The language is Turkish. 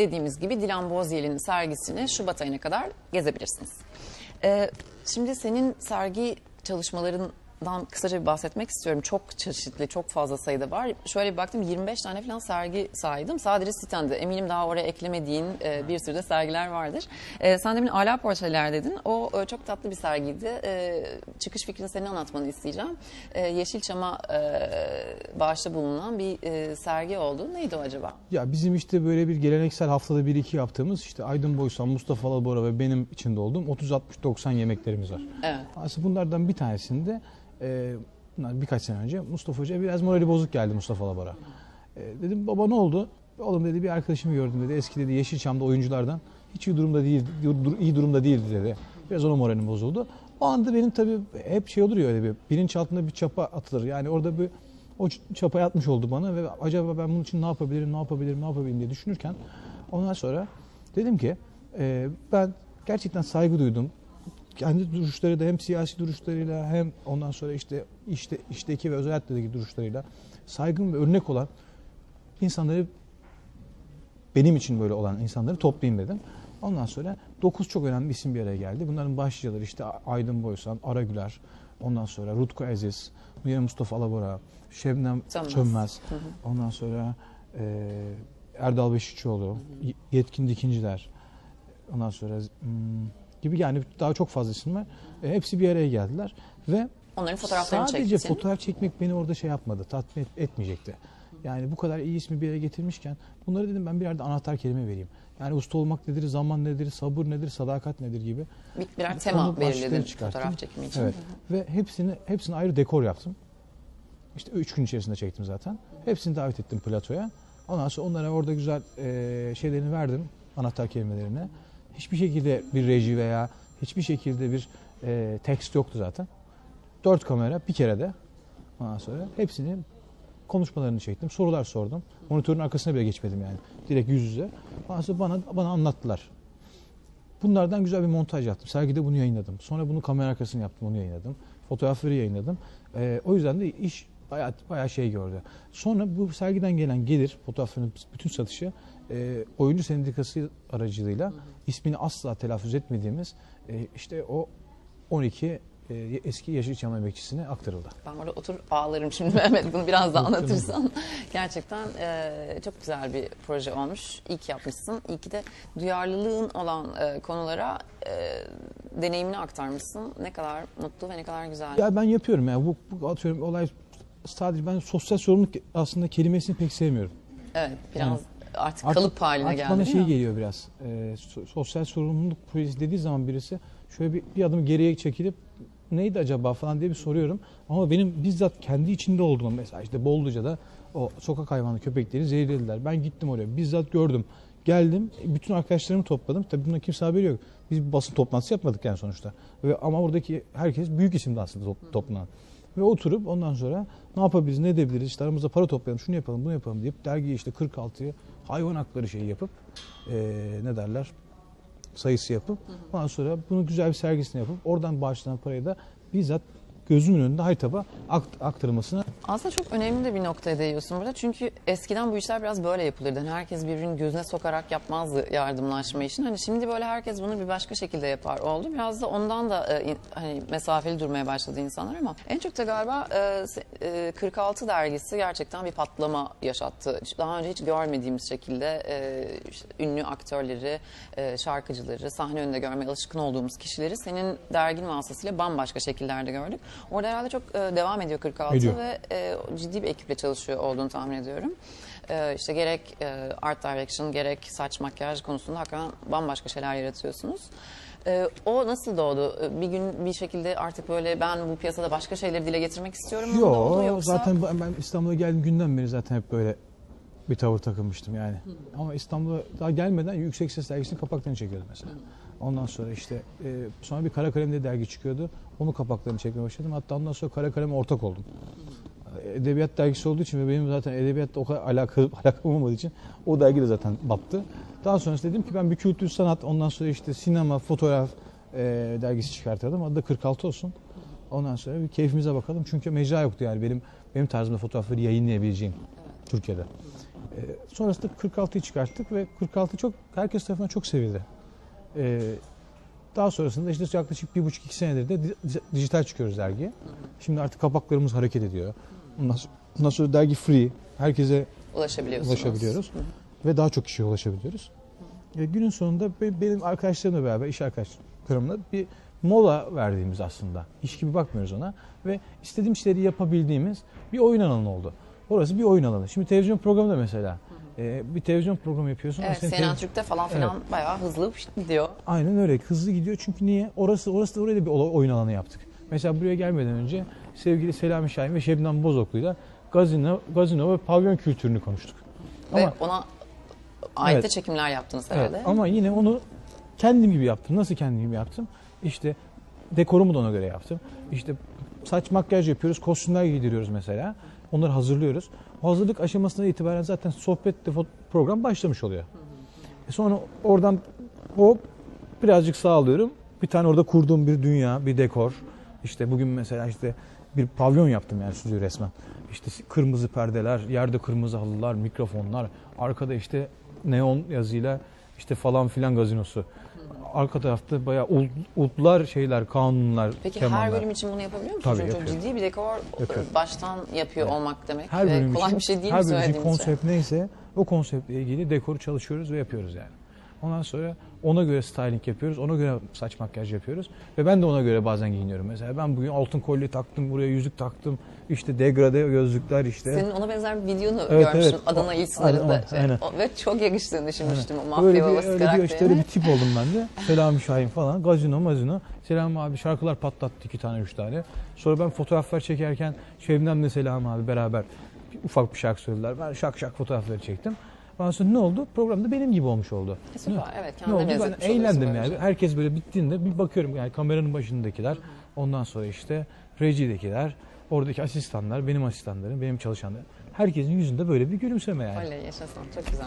dediğimiz gibi Dilan Bozyel'in sergisini Şubat ayına kadar gezebilirsiniz. Ee, şimdi senin sergi çalışmalarından kısaca bir bahsetmek istiyorum. Çok çeşitli, çok fazla sayıda var. Şöyle bir baktım 25 tane falan sergi saydım. Sadece sitende. Eminim daha oraya eklemediğin e, bir sürü de sergiler vardır. E, sen demin Ala Portreler dedin. O e, çok tatlı bir sergiydi. E, çıkış fikrini senin anlatmanı isteyeceğim. E, Yeşilçam'a e, bağışta bulunan bir e, sergi oldu. Neydi o acaba? Ya bizim işte böyle bir geleneksel haftada bir iki yaptığımız işte Aydın Boysan, Mustafa Alabora ve benim içinde olduğum 30-60-90 yemeklerimiz var. Evet. Aslında bunlardan bir tanesinde e, birkaç sene önce Mustafa Hoca biraz morali bozuk geldi Mustafa Alabora. E, dedim baba ne oldu? Oğlum dedi bir arkadaşımı gördüm dedi. Eski dedi Yeşilçam'da oyunculardan hiç iyi durumda değil, iyi durumda değildi dedi. Biraz ona moralim bozuldu. O anda benim tabii hep şey olur ya öyle bir bilinç altında bir çapa atılır. Yani orada bir o çapayı atmış oldu bana ve acaba ben bunun için ne yapabilirim, ne yapabilirim, ne yapabilirim diye düşünürken ondan sonra dedim ki e, ben gerçekten saygı duydum. Kendi duruşları da hem siyasi duruşlarıyla hem ondan sonra işte işte işteki ve özel hayattaki duruşlarıyla saygın ve örnek olan insanları benim için böyle olan insanları toplayayım dedim. Ondan sonra 9 çok önemli isim bir araya geldi. Bunların başlıcaları işte Aydın Boysan, Ara Güler, ondan sonra Rutku Aziz, Müge Mustafa Alabora, Şebnem Sönmez. Ondan sonra e, Erdal Beşikçioğlu, Y- Yetkin Dikinciler, ondan sonra hmm, gibi yani daha çok fazla isim var. E, hepsi bir araya geldiler ve Onların fotoğraflarını sadece çektin. fotoğraf çekmek beni orada şey yapmadı, tatmin et- etmeyecekti. Yani bu kadar iyi ismi bir yere getirmişken bunları dedim ben bir yerde anahtar kelime vereyim. Yani usta olmak nedir, zaman nedir, sabır nedir, sadakat nedir gibi. Bir, birer tema belirledin fotoğraf çekimi için. Evet. Ve hepsini hepsini ayrı dekor yaptım. İşte üç gün içerisinde çektim zaten. Hepsini davet ettim platoya. Ondan sonra onlara orada güzel e, şeylerini verdim. Anahtar kelimelerini. Hiçbir şekilde bir reji veya hiçbir şekilde bir e, tekst yoktu zaten. Dört kamera bir kere de. Ondan sonra hepsini konuşmalarını çektim. Sorular sordum. Monitörün arkasına bile geçmedim yani. Direkt yüz yüze. Ondan sonra bana, bana anlattılar. Bunlardan güzel bir montaj yaptım. Sergide bunu yayınladım. Sonra bunu kamera arkasını yaptım, onu yayınladım. Fotoğrafları yayınladım. Ee, o yüzden de iş bayağı, bayağı şey gördü. Sonra bu sergiden gelen gelir, fotoğrafların bütün satışı e, oyuncu sendikası aracılığıyla ismini asla telaffuz etmediğimiz e, işte o 12 e, eski Yeşilçam emekçisine aktarıldı. Ben orada otur ağlarım şimdi Mehmet bunu biraz daha anlatırsan. Gerçekten e, çok güzel bir proje olmuş. İyi ki yapmışsın. İyi ki de duyarlılığın olan e, konulara e, deneyimini aktarmışsın. Ne kadar mutlu ve ne kadar güzel. Ya ben yapıyorum ya. Bu, bu atıyorum olay sadece ben sosyal sorumluluk aslında kelimesini pek sevmiyorum. evet biraz Yani artık, Artık- kalıp haline artık geldi bana şey mi? geliyor biraz. E, so- sosyal sorumluluk projesi dediği zaman birisi şöyle bir, bir adım geriye çekilip neydi acaba falan diye bir soruyorum. Ama benim bizzat kendi içinde olduğum mesela işte Bolluca'da o sokak hayvanı köpekleri zehirlediler. Ben gittim oraya bizzat gördüm. Geldim bütün arkadaşlarımı topladım. Tabii bundan kimse haberi yok. Biz bir basın toplantısı yapmadık yani sonuçta. Ve ama oradaki herkes büyük isimdi aslında top- toplanan. Ve oturup ondan sonra ne yapabiliriz, ne edebiliriz, işte aramızda para toplayalım, şunu yapalım, bunu yapalım deyip dergiye işte 46'yı hayvan hakları şeyi yapıp eee, ne derler sayısı yapıp ondan sonra bunu güzel bir sergisini yapıp oradan bağışlanan parayı da bizzat gözümün önünde Haytap'a akt- aktarılmasına Aslında çok önemli de bir noktaya değiyorsun burada. Çünkü eskiden bu işler biraz böyle yapılırdı. Hani herkes birbirinin gözüne sokarak yapmazdı yardımlaşma işini. Hani şimdi böyle herkes bunu bir başka şekilde yapar oldu. Biraz da ondan da e, hani mesafeli durmaya başladı insanlar ama en çok da galiba e, e, 46 dergisi gerçekten bir patlama yaşattı. Daha önce hiç görmediğimiz şekilde e, işte ünlü aktörleri, e, şarkıcıları, sahne önünde görmeye alışkın olduğumuz kişileri senin dergin vasıtasıyla bambaşka şekillerde gördük. Orada herhalde çok e, devam ediyor 46 Ediyor. ve e, ciddi bir ekiple çalışıyor olduğunu tahmin ediyorum. E, işte gerek e, art direction gerek saç makyaj konusunda hakikaten bambaşka şeyler yaratıyorsunuz. E, o nasıl doğdu? E, Bir gün bir şekilde artık böyle ben bu piyasada başka şeyleri dile getirmek istiyorum mu doğdu Yo yoksa? zaten ben İstanbul'a geldiğim günden beri zaten hep böyle bir tavır takılmıştım yani. Ama İstanbul'a daha gelmeden Yüksek Ses dergisinin kapaklarını çekiyordum mesela. Ondan sonra işte e, sonra bir Kara Kalem diye dergi çıkıyordu. Onun kapaklarını çekmeye başladım. Hatta ondan sonra Kara Kalem'e ortak oldum. Edebiyat dergisi olduğu için ve benim zaten edebiyatla o kadar alakalı, alakam olmadığı için o dergi de zaten battı. Daha sonrasında dedim ki ben bir kültür sanat ondan sonra işte sinema, fotoğraf e, dergisi çıkartalım. Adı da 46 olsun. Ondan sonra bir keyfimize bakalım. Çünkü mecra yoktu yani benim benim tarzımda fotoğrafları yayınlayabileceğim Türkiye'de. E, sonrasında 46'yı çıkarttık ve 46 çok herkes tarafından çok sevildi. E, daha sonrasında işte yaklaşık bir buçuk iki senedir de di- di- dijital çıkıyoruz dergiye. Şimdi artık kapaklarımız hareket ediyor. Ondan sonra, ondan sonra dergi free. Herkese Ulaşabiliyorsunuz. ulaşabiliyoruz. Ve daha çok kişiye ulaşabiliyoruz. E, günün sonunda be- benim arkadaşlarımla beraber, iş arkadaşlarımla bir mola verdiğimiz aslında. İş gibi bakmıyoruz ona. Ve istediğim işleri yapabildiğimiz bir oyun alanı oldu. Orası bir oyun alanı. Şimdi televizyon programı da mesela. e, bir televizyon programı yapıyorsun. Evet, CNN televiz- Türk'te falan filan bayağı hızlı gidiyor. Aynen öyle. Hızlı gidiyor çünkü niye? Orası orası da oraya da bir oyun alanı yaptık. Mesela buraya gelmeden önce sevgili Selami Şahin ve Şebnem Bozoklu'yla gazino, gazino ve pavyon kültürünü konuştuk. Ve Ama ona ait Evet. çekimler yaptınız Evet, herhalde. ama yine onu kendim gibi yaptım. Nasıl kendim gibi yaptım? İşte dekorumu da ona göre yaptım. İşte saç makyaj yapıyoruz, kostümler giydiriyoruz mesela. Onları hazırlıyoruz. O hazırlık aşamasından itibaren zaten sohbet program başlamış oluyor. E sonra oradan hop birazcık sağlıyorum. Bir tane orada kurduğum bir dünya, bir dekor. İşte bugün mesela işte bir pavyon yaptım yani stüdyo resmen. İşte kırmızı perdeler, yerde kırmızı halılar, mikrofonlar, arkada işte neon yazıyla işte falan filan gazinosu. Arka tarafta bayağı ultlar şeyler, kanunlar, Peki kemanlar. her bölüm için bunu yapabiliyor musunuz? Tabii, Çünkü çok yapıyorum. ciddi bir dekor Yapıyorum. baştan yapıyor olmak demek. her bölüm kolay için, bir şey değil her mi bölüm için söylediğiniz şey? konsept neyse o konseptle ilgili dekoru çalışıyoruz ve yapıyoruz yani. Ondan sonra ona göre styling yapıyoruz, ona göre saç makyaj yapıyoruz ve ben de ona göre bazen giyiniyorum. Mesela ben bugün altın kolye taktım, buraya yüzük taktım, işte degrade gözlükler işte. Senin ona benzer bir videonu Evet, görmüştüm evet. Adana O- il sınırında. aynen, aynen. Ve çok yakıştığını düşünmüştüm o mafya Öyle bir, babası öyle bir, işte öyle bir tip oldum ben de. Selami Şahin falan. Gazino mazino. Selam abi şarkılar patlattı iki tane üç tane. Sonra ben fotoğraflar çekerken Şebnem'le Selam abi beraber bir- ufak bir şarkı söylediler. Ben şak şak fotoğrafları çektim. Sonra ne oldu? Programda benim gibi olmuş oldu. E, Süper evet Ne oldu? Ben eğlendim yani. şey. Herkes böyle bittiğinde bir bakıyorum yani kameranın başındakiler. Ondan sonra işte rejidekiler, oradaki asistanlar, benim asistanlarım, benim çalışanlarım. Herkesin yüzünde böyle bir gülümseme yani. Oley yaşasın çok güzel.